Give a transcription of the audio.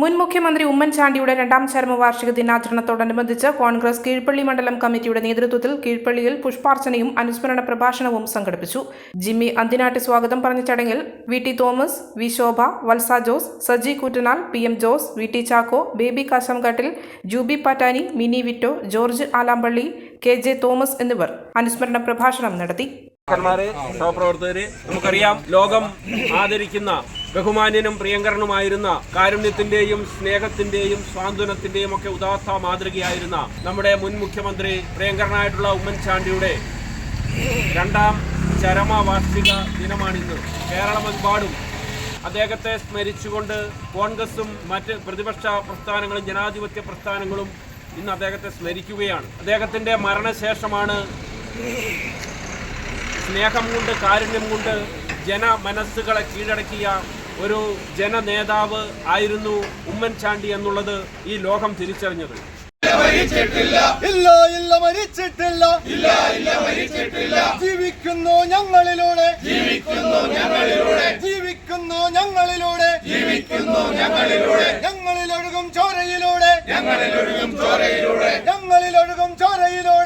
മുൻ മുഖ്യമന്ത്രി ഉമ്മൻചാണ്ടിയുടെ രണ്ടാം ചരമവാർഷിക ദിനാചരണത്തോടനുബന്ധിച്ച് കോൺഗ്രസ് കീഴ്പള്ളി മണ്ഡലം കമ്മിറ്റിയുടെ നേതൃത്വത്തിൽ കീഴ്പള്ളിയിൽ പുഷ്പാർച്ചനയും അനുസ്മരണ പ്രഭാഷണവും സംഘടിപ്പിച്ചു. ജിമ്മി അന്തിനാട്ടി സ്വാഗതം പറഞ്ഞ ചടങ്ങിൽ V T Thomas V Shobha Valsa Jose Saji Koottanal P M Jose V T Chacko Baby Kasamkattil Juby Pattani Mini Vito George Alampally K J Thomas എന്നിവർ അനുസ്മരണ പ്രഭാഷണം നടത്തി. നമുക്കറിയാം ലോകം ആദരിക്കുന്ന ബഹുമാന്യനും പ്രിയങ്കരനുമായിരുന്ന കാരുണ്യത്തിന്റെയും സ്നേഹത്തിന്റെയും സ്വാന്തനത്തിന്റെയും ഒക്കെ ഉദാത്ത മാതൃകയായിരുന്ന നമ്മുടെ മുൻ മുഖ്യമന്ത്രി പ്രിയങ്കരനായിട്ടുള്ള ഉമ്മൻചാണ്ടിയുടെ രണ്ടാം ചരമവാർഷിക ദിനമാണിന്ന്. കേരളമെമ്പാടും അദ്ദേഹത്തെ സ്മരിച്ചുകൊണ്ട് കോൺഗ്രസും മറ്റ് പ്രതിപക്ഷ പ്രസ്ഥാനങ്ങളും ജനാധിപത്യ പ്രസ്ഥാനങ്ങളും ഇന്ന് അദ്ദേഹത്തെ സ്മരിക്കുകയാണ്. അദ്ദേഹത്തിന്റെ മരണശേഷമാണ് സ്നേഹം കൊണ്ട് കാരുണ്യം കൊണ്ട് ജനമനസ്സുകളെ കീഴടക്കിയ ഒരു ജനനേതാവ് ആയിരുന്നു ഉമ്മൻചാണ്ടി എന്നുള്ളത് ഈ ലോകം തിരിച്ചറിഞ്ഞത്. ഇല്ല ഇല്ല മരിച്ചിട്ടില്ല. ഇല്ല ഇല്ല മരിച്ചിട്ടില്ല ജീവിക്കുന്നു ഞങ്ങളിലൂടെ. ജീവിക്കുന്നു ഞങ്ങളിലൂടെ. ജീവിക്കുന്നു ഞങ്ങളിലൂടെ ജീവിക്കുന്നു ഞങ്ങളിലൂടെ ഞങ്ങളിലൊഴുകും ചോരയിലൂടെ ഞങ്ങളിലൊഴുകും ചോരയിലൂടെ. ഞങ്ങളിലൊഴുകും ചോരയിലൂടെ.